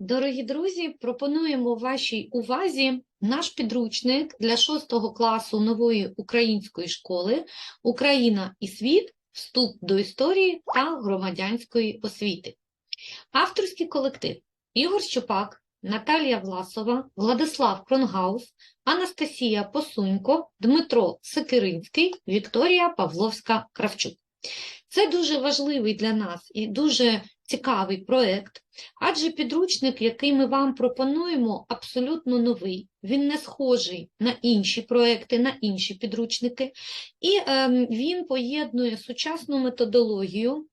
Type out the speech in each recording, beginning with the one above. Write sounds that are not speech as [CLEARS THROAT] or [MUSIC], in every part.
Дорогі друзі, пропонуємо вашій увазі наш підручник для 6 класу нової української школи Україна і світ. Вступ до історії та громадянської освіти. Авторський колектив Ігор Щупак, Наталія Власова, Владислав Кронгаус, Анастасія Посунько, Дмитро Секиринський, Вікторія Павловська-Кравчук. Це дуже важливий для нас і дуже цікавий проєкт, адже підручник, який ми вам пропонуємо, абсолютно новий. Він не схожий на інші проекти, на інші підручники, і ем, він поєднує сучасну методологію.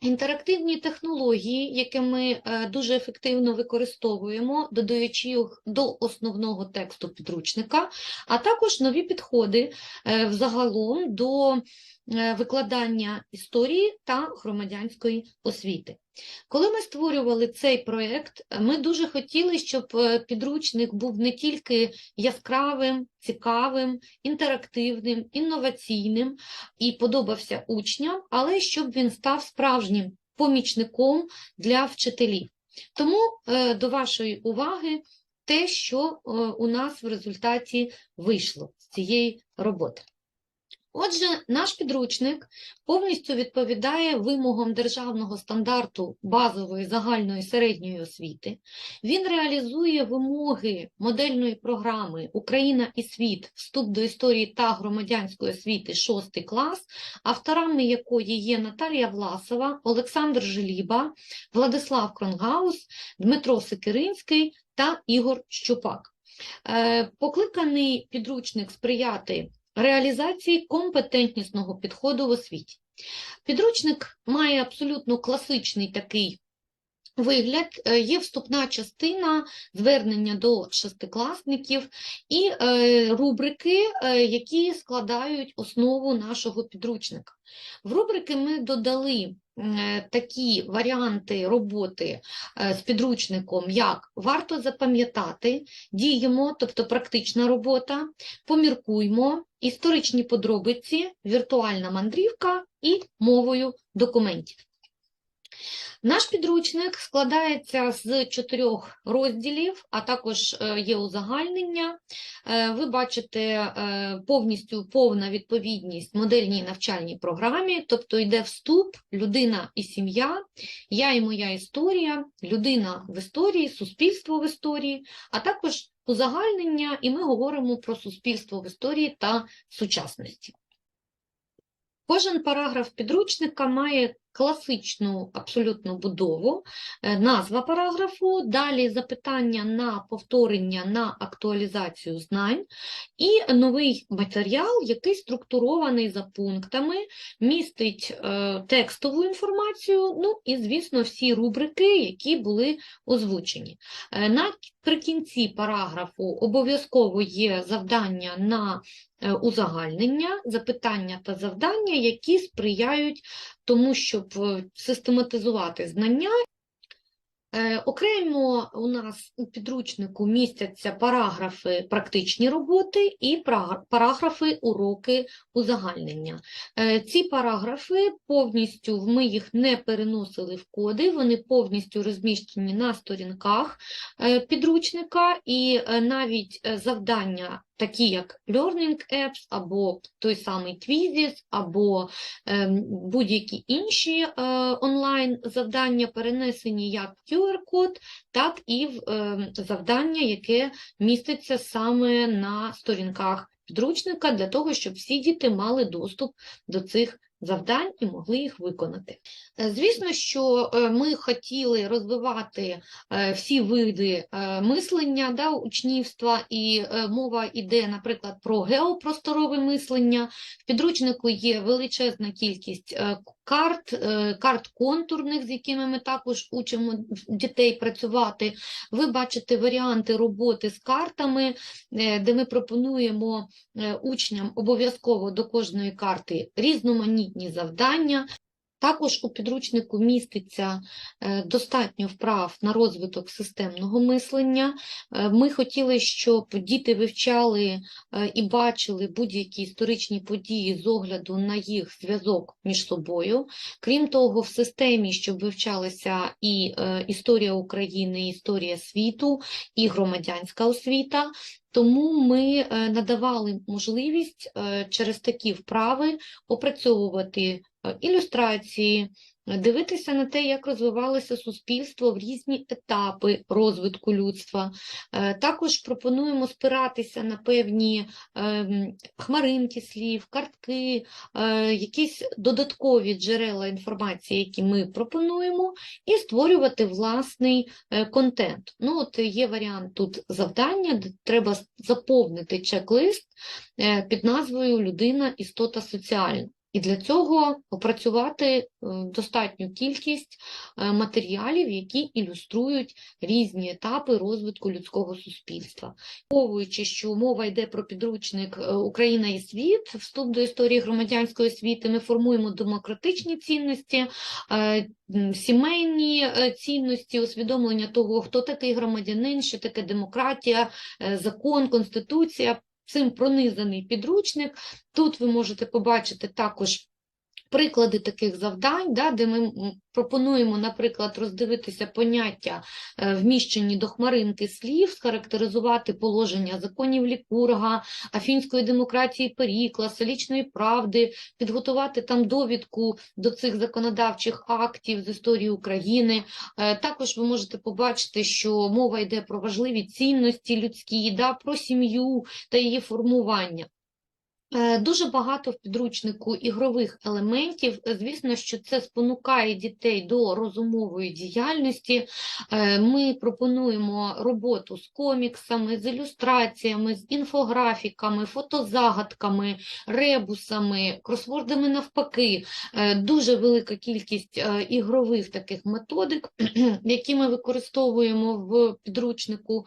Інтерактивні технології, які ми е, дуже ефективно використовуємо, додаючи їх до основного тексту підручника, а також нові підходи е, взагалом до викладання історії та громадянської освіти. Коли ми створювали цей проєкт, ми дуже хотіли, щоб е, підручник був не тільки яскравим, цікавим, інтерактивним, інноваційним і подобався учням, але щоб він став справжнім помічником для вчителів. Тому е, до вашої уваги те, що е, у нас в результаті вийшло з цієї роботи. Отже, наш підручник повністю відповідає вимогам державного стандарту базової загальної середньої освіти. Він реалізує вимоги модельної програми Україна і світ. Вступ до історії та громадянської освіти 6 клас, авторами якої є Наталія Власова, Олександр Желіба, Владислав Кронгаус, Дмитро Секиринський та Ігор Щупак. Е, Покликаний підручник сприяти реалізації компетентнісного підходу в освіті. Підручник має абсолютно класичний такий вигляд, е, є вступна частина звернення до шестикласників і е, рубрики, е, які складають основу нашого підручника. В рубрики ми додали такі варіанти роботи е, з підручником, як варто запам'ятати, діємо, тобто практична робота, поміркуймо, історичні подробиці, віртуальна мандрівка і мовою документів. Наш підручник складається з чотирьох розділів, а також е, є узагальнення. Е, Ви бачите е, повністю повна відповідність модельній навчальній програмі, тобто йде вступ, людина і сім'я, я і моя історія, людина в історії, суспільство в історії, а також узагальнення, і ми говоримо про суспільство в історії та сучасності. Кожен параграф підручника має класичну абсолютну будову, е, назва параграфу, далі запитання на повторення, на актуалізацію знань і новий матеріал, який структурований за пунктами, містить е, текстову інформацію, ну і, звісно, всі рубрики, які були озвучені. Е, Наприкінці параграфу обов'язково є завдання на узагальнення, запитання та завдання, які сприяють тому, щоб е, систематизувати знання. Е, Окремо у нас у підручнику містяться параграфи практичні роботи і параграфи уроки узагальнення. Е, Ці параграфи повністю ми їх не переносили в коди, вони повністю розміщені на сторінках підручника, і навіть завдання, такі як Learning Apps, або той самий Quizzes, або ем, будь-які інші е, онлайн завдання перенесені як QR-код, так і в ем, завдання, яке міститься саме на сторінках підручника, для того, щоб всі діти мали доступ до цих завдань і могли їх виконати. Е, Звісно, що е, ми хотіли розвивати е, всі види мислення да, учнівства, і мова йде, наприклад, про геопросторове мислення. В підручнику є величезна кількість карт, карт контурних, з якими ми також учимо дітей працювати. Ви бачите варіанти роботи з картами, де ми пропонуємо учням обов'язково до кожної карти різноманітні завдання. Також у підручнику міститься е, достатньо вправ на розвиток системного мислення. Е, Ми хотіли, щоб діти вивчали е, і бачили будь-які історичні події з огляду на їх зв'язок між собою. Крім того, в системі, щоб вивчалася і історія України, і історія світу, і громадянська освіта. Тому ми надавали можливість через такі вправи опрацьовувати ілюстрації, е, дивитися на те, як розвивалося суспільство в різні етапи розвитку людства. Е, Також пропонуємо спиратися на певні хмаринки слів, картки, е, якісь додаткові джерела інформації, які ми пропонуємо, і створювати власний е, контент. Ну, от є варіант тут завдання, де треба заповнити чек-лист е, під назвою Людина істота соціальна. І для цього опрацювати е, достатню кількість е, матеріалів, які ілюструють різні етапи розвитку людського суспільства. Враховуючи, що мова йде про підручник е, Україна і світ, вступ до історії громадянської освіти, ми формуємо демократичні цінності, сімейні цінності, усвідомлення того, хто такий громадянин, що таке демократія, закон, конституція. Цим пронизаний підручник. Тут ви можете побачити також приклади таких завдань, да, де ми пропонуємо, наприклад, роздивитися поняття, е, вміщені до хмаринки слів, схарактеризувати положення законів Лікурга, афінської демократії Перікла, солічної правди, підготувати там довідку до цих законодавчих актів з історії України. Е, Також ви можете побачити, що мова йде про важливі цінності людські, да, про сім'ю та її формування. Е, Дуже багато в підручнику ігрових елементів. Е, Звісно, що це спонукає дітей до розумової діяльності. Е, Ми пропонуємо роботу з коміксами, з ілюстраціями, з інфографіками, фотозагадками, ребусами, кросвордами навпаки. Дуже велика кількість ігрових таких методик, [CLEARS THROAT] які ми використовуємо в підручнику.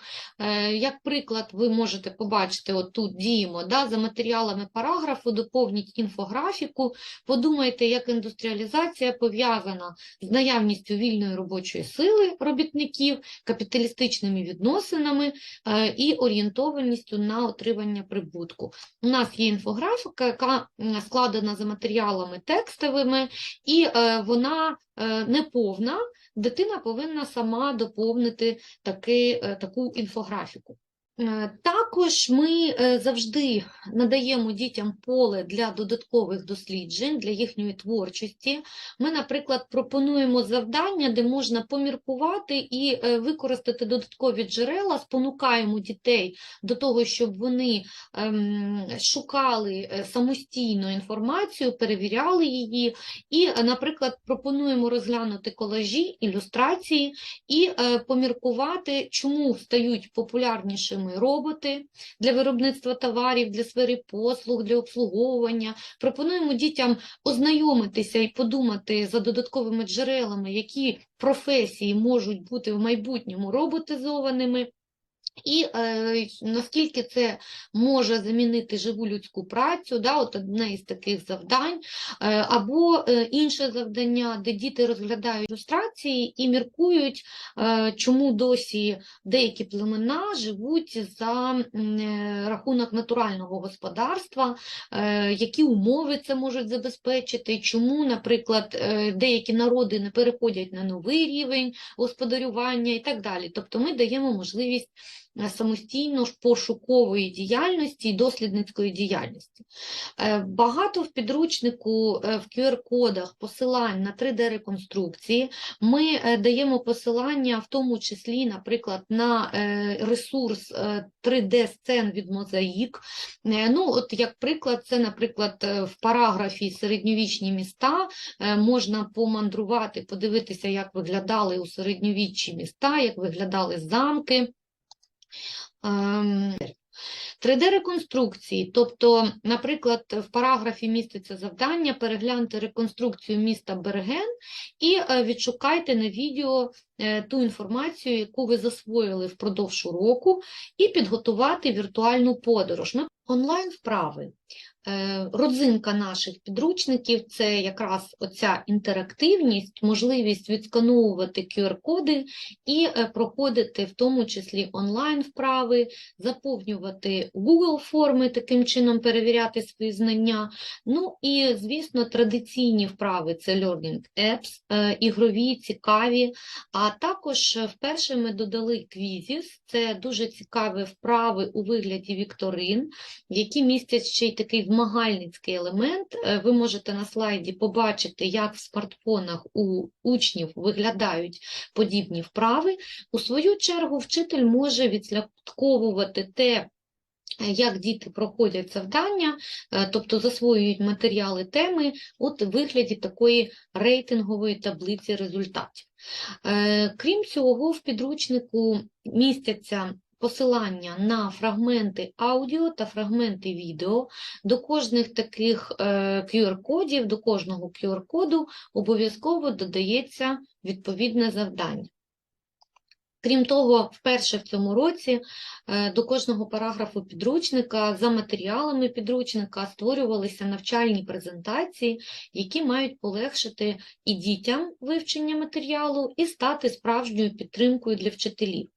Як приклад, ви можете побачити, от тут діємо да, за матеріалами параграфу, доповніть інфографіку, подумайте, як індустріалізація пов'язана з наявністю вільної робочої сили робітників, капіталістичними відносинами е, і орієнтованістю на отримання прибутку. У нас є інфографіка, яка складена за матеріалами текстовими, і е, вона е, неповна. Дитина повинна сама доповнити таки, таку інфографіку. Е, Також ми е, завжди надаємо дітям поле для додаткових досліджень, для їхньої творчості. Ми, наприклад, пропонуємо завдання, де можна поміркувати і е, використати додаткові джерела, спонукаємо дітей до того, щоб вони ем, шукали самостійно інформацію, перевіряли її, і, наприклад, пропонуємо розглянути колажі, ілюстрації і поміркувати, чому стають популярнішими роботи для виробництва товарів, для сфери послуг, для обслуговування. Пропонуємо дітям ознайомитися і подумати за додатковими джерелами, які професії можуть бути в майбутньому роботизованими. І е, наскільки це може замінити живу людську працю, да, от одне із таких завдань, е, або е, інше завдання, де діти розглядають ілюстрації і міркують, е, чому досі деякі племена живуть за е, рахунок натурального господарства, е, які умови це можуть забезпечити, чому, наприклад, е, деякі народи не переходять на новий рівень господарювання і так далі. Тобто ми даємо можливість самостійно ж пошукової діяльності і дослідницької діяльності. Багато в підручнику е, в QR-кодах посилань на 3D-реконструкції. Ми даємо посилання в тому числі, наприклад, на ресурс е, 3D-сцен від Мозаїк. Ну, от як приклад, це, наприклад, в параграфі середньовічні міста можна помандрувати, подивитися, як виглядали у середньовіччі міста, як виглядали замки. Ем, 3D-реконструкції, тобто, наприклад, в параграфі міститься завдання перегляньте реконструкцію міста Берген і е, відшукайте на відео е, ту інформацію, яку ви засвоїли впродовж року, і підготувати віртуальну подорож. Онлайн вправи. Е, Родзинка наших підручників це якраз оця інтерактивність, можливість відскановувати QR-коди і е, проходити в тому числі онлайн вправи, заповнювати Google форми, таким чином перевіряти свої знання. Ну і, звісно, традиційні вправи це Learning Apps, е, ігрові, цікаві. А також е, вперше ми додали квізіс, це дуже цікаві вправи у вигляді вікторин, які містять ще й такий змагальницький елемент. Е, Ви можете на слайді побачити, як в смартфонах у учнів виглядають подібні вправи. У свою чергу вчитель може відслідковувати те, е, як діти проходять завдання, е, тобто засвоюють матеріали теми от у вигляді такої рейтингової таблиці результатів. Крім цього, в підручнику містяться посилання на фрагменти аудіо та фрагменти відео. До кожних таких е, QR-кодів, до кожного QR-коду обов'язково додається відповідне завдання. Крім того, вперше в цьому році е, до кожного параграфу підручника за матеріалами підручника створювалися навчальні презентації, які мають полегшити і дітям вивчення матеріалу, і стати справжньою підтримкою для вчителів.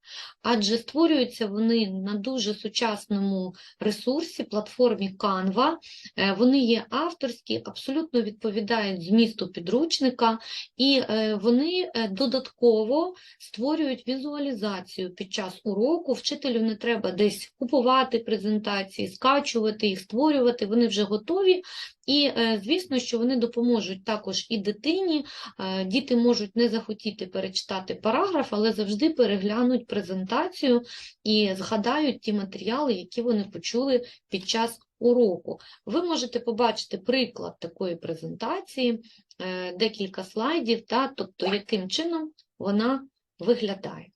Адже створюються вони на дуже сучасному ресурсі, платформі Canva. Е, Вони є авторські, абсолютно відповідають змісту підручника, і е, вони додатково створюють візуалізацію під час уроку. Вчителю не треба десь купувати презентації, скачувати їх, створювати, вони вже готові. І, е, звісно, що вони допоможуть також і дитині. Е, Діти можуть не захотіти перечитати параграф, але завжди переглянуть презентацію і згадають ті матеріали, які вони почули під час уроку. Ви можете побачити приклад такої презентації, е, декілька слайдів, та, тобто яким чином вона виглядає.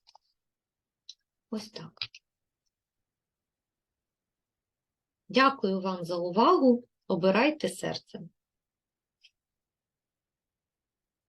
Ось так. Дякую вам за увагу. Обирайте серцем.